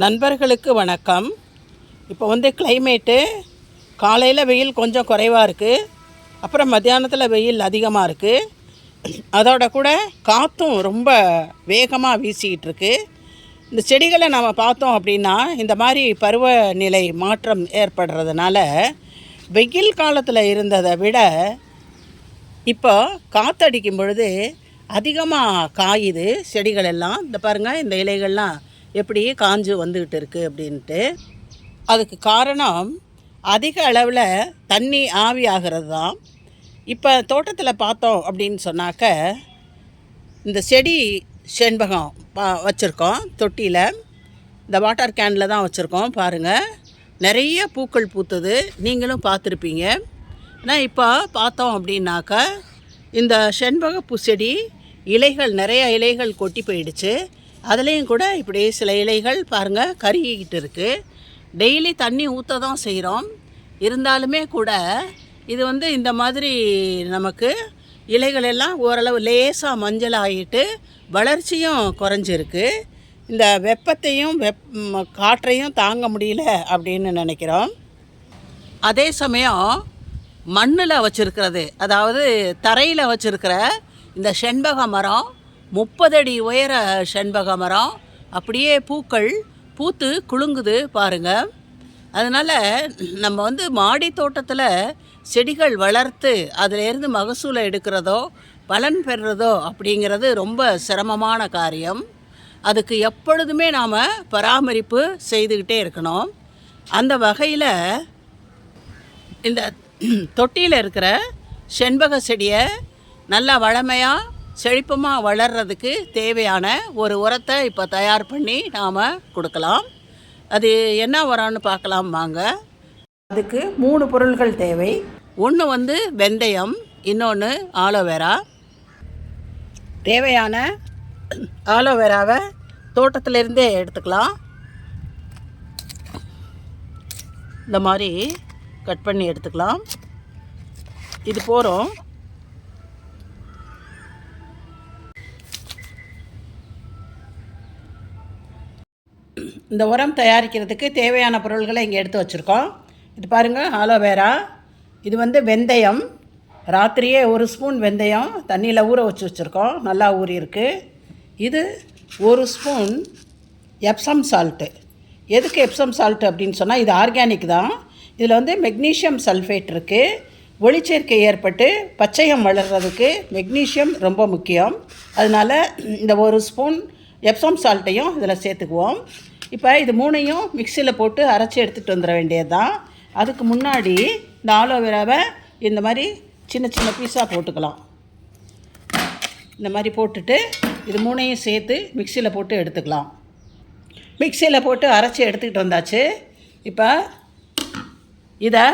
நண்பர்களுக்கு வணக்கம். இப்போ வந்து கிளைமேட்டு காலையில் வெயில் கொஞ்சம் குறைவாக இருக்குது அப்புறம் மத்தியானத்தில் வெயில் அதிகமாக இருக்குது அதோட கூட காற்றும் ரொம்ப வேகமாக வீசிக்கிட்டு இருக்கு. இந்த செடிகளை நம்ம பார்த்தோம் அப்படின்னா இந்த மாதிரி பருவநிலை மாற்றம் ஏற்படுறதுனால வெயில் காலத்தில் இருந்ததை விட இப்போ காற்றடிக்கும் பொழுது அதிகமாக காயுது செடிகள் எல்லாம். இந்த பாருங்கள் இந்த இலைகள்லாம் எப்படி காஞ்சு வந்துக்கிட்டு இருக்குது அப்படின்ட்டு. அதுக்கு காரணம் அதிக அளவில் தண்ணி ஆவி ஆகிறது தான். இப்போ தோட்டத்தில் பார்த்தோம் அப்படின்னு சொன்னாக்க இந்த செடி செண்பகம் பா வச்சுருக்கோம் தொட்டியில். இந்த வாட்டர் கேனில் தான் வச்சுருக்கோம் பாருங்கள் நிறைய பூக்கள் பூத்தது நீங்களும் பார்த்துருப்பீங்க. ஆனால் இப்போ பார்த்தோம் அப்படின்னாக்கா இந்த செண்பக பூச்செடி இலைகள் நிறைய இலைகள் கொட்டி போயிடுச்சு. அதுலேயும் கூட இப்படி சில இலைகள் பாருங்கள் கருகிக்கிட்டு இருக்குது டெய்லி தண்ணி ஊற்ற தான் செய்கிறோம் இருந்தாலுமே கூட இது வந்து இந்த மாதிரி நமக்கு இலைகள் எல்லாம் ஓரளவு லேசாக மஞ்சள் ஆகிட்டு வளர்ச்சியும் குறைஞ்சிருக்கு. இந்த வெப்பத்தையும் வெப் காற்றையும் தாங்க முடியல அப்படின்னு நினைக்கிறோம். அதே சமயம் மண்ணில் வச்சுருக்கிறது அதாவது தரையில் வச்சுருக்கிற இந்த செண்பக மரம் முப்பது அடி உயர செண்பக மரம். அப்படியே பூக்கள் பூத்து குலுங்குது பாருங்கள் அதனால் நம்ம வந்து மாடி தோட்டத்தில் செடிகள் வளர்த்து அதிலேருந்து மகசூலை எடுக்கிறதோ பலன் பெறுறதோ அப்படிங்கிறது ரொம்ப சிரமமான காரியம். அதுக்கு எப்பொழுதுமே நாம் பராமரிப்பு செய்துக்கிட்டே இருக்கணும். அந்த வகையில் இந்த தொட்டியில் இருக்கிற செண்பக செடியை நல்லா வளமையாக செழிப்பமாக வளர்கிறதுக்கு தேவையான ஒரு உரத்தை இப்போ தயார் பண்ணி நாம் கொடுக்கலாம். அது என்ன உரம்னு பார்க்கலாம் வாங்க. அதுக்கு மூணு பொருள்கள் தேவை. ஒன்று வந்து வெந்தயம் இன்னொன்று ஆலோவேரா தேவையான ஆலோவேராவை தோட்டத்திலிருந்தே எடுத்துக்கலாம். இந்த மாதிரி கட் பண்ணி எடுத்துக்கலாம். இது போகிறோம் இந்த உரம் தயாரிக்கிறதுக்கு தேவையான பொருள்களை இங்கே எடுத்து வச்சுருக்கோம். இது பாருங்கள் ஆலோவேரா இது வந்து வெந்தயம். ராத்திரியே ஒரு ஸ்பூன் வெந்தயம் தண்ணியில் ஊற வச்சு வச்சுருக்கோம். நல்லா ஊறி இருக்குது இது ஒரு ஸ்பூன் எப்சம் சால்ட்டு எதுக்கு எப்சம் சால்ட் அப்படின்னு சொன்னால் இது ஆர்கானிக் தான். இதில் வந்து மெக்னீஷியம் சல்ஃபேட் இருக்குது ஒளிச்சேர்க்கை ஏற்பட்டு பச்சையம் வளர்கிறதுக்கு மெக்னீஷியம் ரொம்ப முக்கியம். அதனால் இந்த ஒரு ஸ்பூன் எப்சம் சால்ட்டையும் இதில் சேர்த்துக்குவோம். இப்போ இது மூணையும் மிக்சியில் போட்டு அரைச்சி எடுத்துகிட்டு வந்துட வேண்டியது தான் அதுக்கு முன்னாடி இந்த ஆலோவேராவை இந்த மாதிரி சின்ன சின்ன பீஸாக போட்டுக்கலாம். இந்த மாதிரி போட்டுட்டு இது மூணையும் சேர்த்து மிக்சியில் போட்டு எடுத்துக்கலாம். மிக்சியில் போட்டு அரைச்சி எடுத்துக்கிட்டு வந்தாச்சு. இப்போ இதை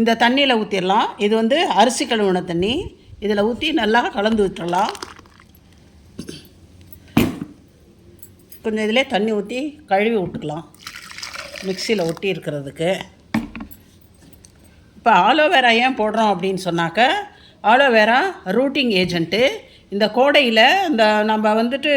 இந்த தண்ணியில் ஊற்றிடலாம் இது வந்து அரிசி கழுவுன தண்ணி. இதில் ஊற்றி நல்லா கலந்து விட்டுடலாம். கொஞ்சம் இதிலே தண்ணி ஊற்றி கழுவி விட்டுக்கலாம். மிக்சியில் ஒட்டி இருக்கிறதுக்கு. இப்போ ஆலோவேரா ஏன் போடுறோம் அப்படின்னு சொன்னாக்க ஆலோவேரா ரூட்டிங் ஏஜென்ட்டு இந்த கோடையில் இந்த நம்ம வந்துட்டு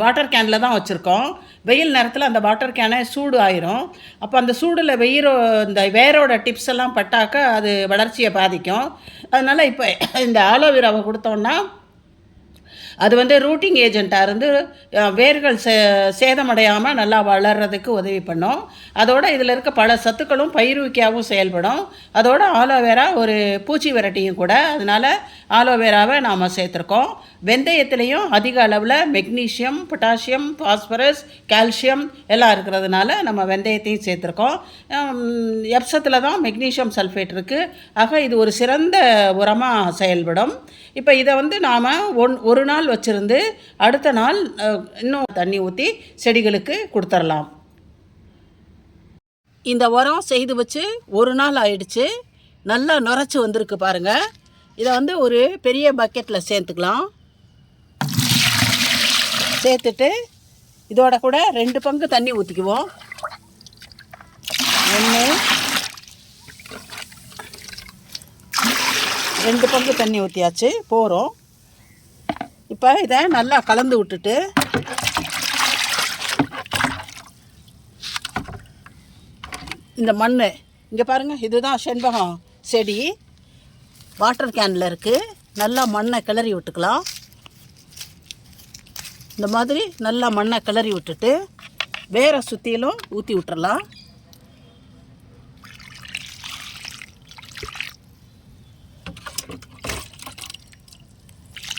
வாட்டர் கேனில் தான் வச்சுருக்கோம். வெயில் நேரத்தில் அந்த வாட்டர் கேனை சூடு ஆயிரும். அப்போ அந்த சூடில் வெயிரோ இந்த வேரோட டிப்ஸ் எல்லாம் பட்டாக்க அது வளர்ச்சியை பாதிக்கும். அதனால் இப்போ இந்த ஆலோவேராவை கொடுத்தோன்னா அது வந்து ரூட்டிங் ஏஜெண்ட்டாக இருந்து வேர்கள் சே சேதமடையாமல் நல்லா வளர்கிறதுக்கு உதவி பண்ணும். அதோட இதில் இருக்க பல சத்துக்களும் பயிர்விக்காவும் செயல்படும். அதோட ஆலோவேரா ஒரு பூச்சி விரட்டியும் கூட அதனால் ஆலோவேராவை நாம் சேர்த்துருக்கோம். வெந்தயத்துலேயும் அதிக அளவில் மெக்னீஷியம் பொட்டாசியம் பாஸ்பரஸ் கால்சியம் எல்லாம் இருக்கிறதுனால நம்ம வெந்தயத்தையும் சேர்த்துருக்கோம். எப்சத்தில் தான் மெக்னீஷியம் சல்ஃபேட் இருக்குது ஆக இது ஒரு சிறந்த உரமாக செயல்படும். இப்போ இதை வந்து நாம் ஒன் ஒரு நாள் வச்சுருந்து அடுத்த நாள் இன்னும் தண்ணி ஊற்றி செடிகளுக்கு கொடுத்துர்லாம். இந்த உரம் செய்து வச்சு ஒரு நாள் ஆயிடுச்சு. நல்லா நுரைச்சி வந்திருக்கு பாருங்கள் இதை வந்து ஒரு பெரிய பக்கெட்டில் சேர்த்துக்கலாம். சேர்த்துட்டு இதோட கூட ரெண்டு பங்கு தண்ணி ஊற்றிக்குவோம் ஒன்று ரெண்டு பங்கு தண்ணி ஊற்றியாச்சு போகிறோம் இப்போ இதை நல்லா கலந்து விட்டுட்டு இந்த மண் இங்கே பாருங்கள் இதுதான் செண்பகம் செடி. வாட்டர் கேனில் இருக்குது நல்லா மண்ணை கிளறி விட்டுக்கலாம். இந்த மாதிரி நல்லா மண்ணை கிளறி விட்டுட்டு வேற சுற்றிலும் ஊற்றி விட்டுறலாம்.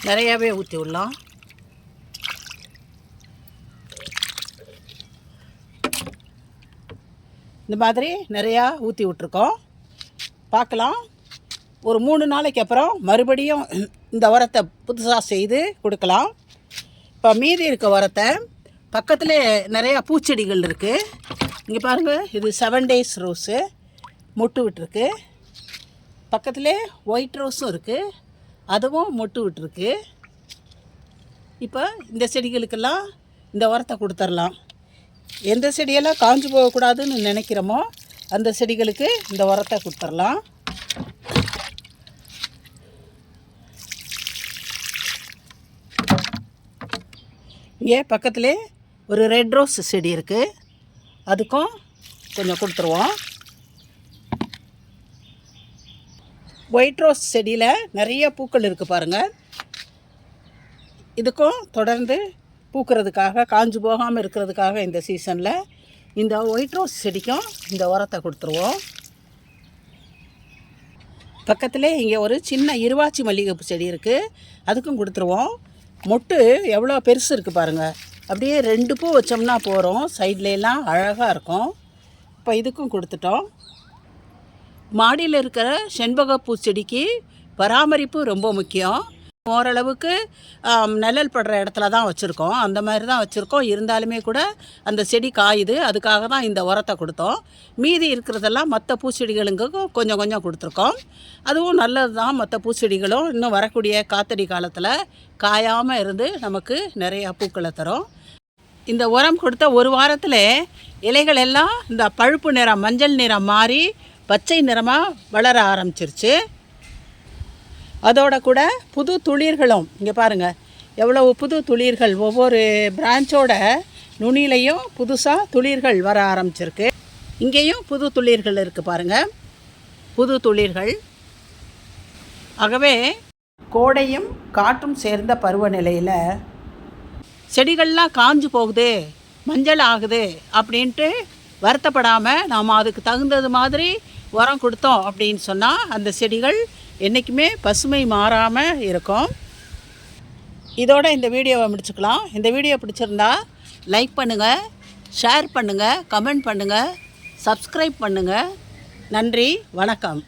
நிறையாவே ஊற்றி விடலாம். இந்த மாதிரி நிறையா ஊற்றி விட்ருக்கோம் பார்க்கலாம். ஒரு மூணு நாளைக்கு அப்புறம் மறுபடியும் இந்த உரத்தை புதுசாக செய்து கொடுக்கலாம். இப்போ மீதி இருக்க உரத்தை பக்கத்தில் நிறையா பூச்செடிகள் இருக்குது இங்கே பாருங்கள் இது செவன் டேஸ் ரோஸு மொட்டு விட்டுருக்கு. பக்கத்தில் ஒயிட் ரோஸும் இருக்குது அதுவும் மொட்டு விட்டுருக்கு. இப்போ இந்த செடிகளுக்கெல்லாம் இந்த உரத்தை கொடுத்துர்லாம். எந்த செடியெல்லாம் காஞ்சு போகக்கூடாதுன்னு நினைக்கிறோமோ அந்த செடிகளுக்கு இந்த உரத்தை கொடுத்துர்லாம். இங்கே பக்கத்தில் ஒரு ரெட் ரோஸ் செடி இருக்குது அதுக்கும் கொஞ்சம் கொடுத்துருவோம். ஒயிட் ரோஸ் செடியில் நிறைய பூக்கள் இருக்குது பாருங்கள் இதுக்கும் தொடர்ந்து பூக்கிறதுக்காக காஞ்சு போகாமல் இருக்கிறதுக்காக இந்த சீசனில் இந்த ஒயிட் ரோஸ் செடிக்கும் இந்த உரத்தை கொடுத்துருவோம். பக்கத்தில் இங்கே ஒரு சின்ன இருவாச்சி மல்லிகைப்பூ செடி இருக்குது அதுக்கும் கொடுத்துருவோம். மொட்டு எவ்வளோ பெருசு இருக்குது பாருங்கள் அப்படியே ரெண்டு பூ வச்சோம்னா போகிறோம் சைட்லலாம் அழகாக இருக்கும். இப்போ இதுக்கும் கொடுத்துட்டோம். மாடியில் இருக்கிற செண்பகப்பூ செடிக்கு பராமரிப்பு ரொம்ப முக்கியம். ஓரளவுக்கு நிழல் படுற இடத்துல தான் வச்சுருக்கோம். அந்த மாதிரி தான் வச்சுருக்கோம். இருந்தாலுமே கூட அந்த செடி காயுது. அதுக்காக தான் இந்த உரத்தை கொடுத்தோம். மீதி இருக்கிறதெல்லாம் மற்ற பூச்செடிகளுக்கும் கொஞ்சம் கொஞ்சம் கொடுத்துருக்கோம். அதுவும் நல்லது தான். மற்ற பூச்செடிகளும் இன்னும் வரக்கூடிய காத்தடி காலத்தில் காயாமல் இருந்து நமக்கு நிறையா பூக்களை தரும். இந்த உரம் கொடுத்த ஒரு வாரத்தில் இலைகள் எல்லாம் இந்த பழுப்பு நிறம் மஞ்சள் நிறம் மாறி பச்சை நிறமாக வளர ஆரம்பிச்சிருச்சு. அதோட கூட புது துளிர்களும் இங்கே பாருங்கள் எவ்வளவு புது துளிர்கள் ஒவ்வொரு பிரான்ச்சோட நுனிலையும் புதுசாக துளிர்கள் வர ஆரம்பிச்சிருக்கு. இங்கேயும் புது துளிர்கள் இருக்குது பாருங்கள் புது துளிர்கள். ஆகவே கோடையும் காற்றும் சேர்ந்த பருவநிலையில் செடிகள்லாம் காஞ்சு போகுது மஞ்சள் ஆகுது அப்படின்ட்டு வருத்தப்படாமல் நாம் அதுக்கு தகுந்தது மாதிரி உரம் கொடுத்தோம் அப்படின்னு சொன்னால் அந்த செடிகள் என்றைக்குமே பசுமை மாறாமல் இருக்கும். இதோட இந்த வீடியோவை முடிச்சுக்கலாம். இந்த வீடியோ பிடிச்சிருந்தா லைக் பண்ணுங்கள் ஷேர் பண்ணுங்கள் கமெண்ட் பண்ணுங்கள் சப்ஸ்கிரைப் பண்ணுங்கள் நன்றி வணக்கம்.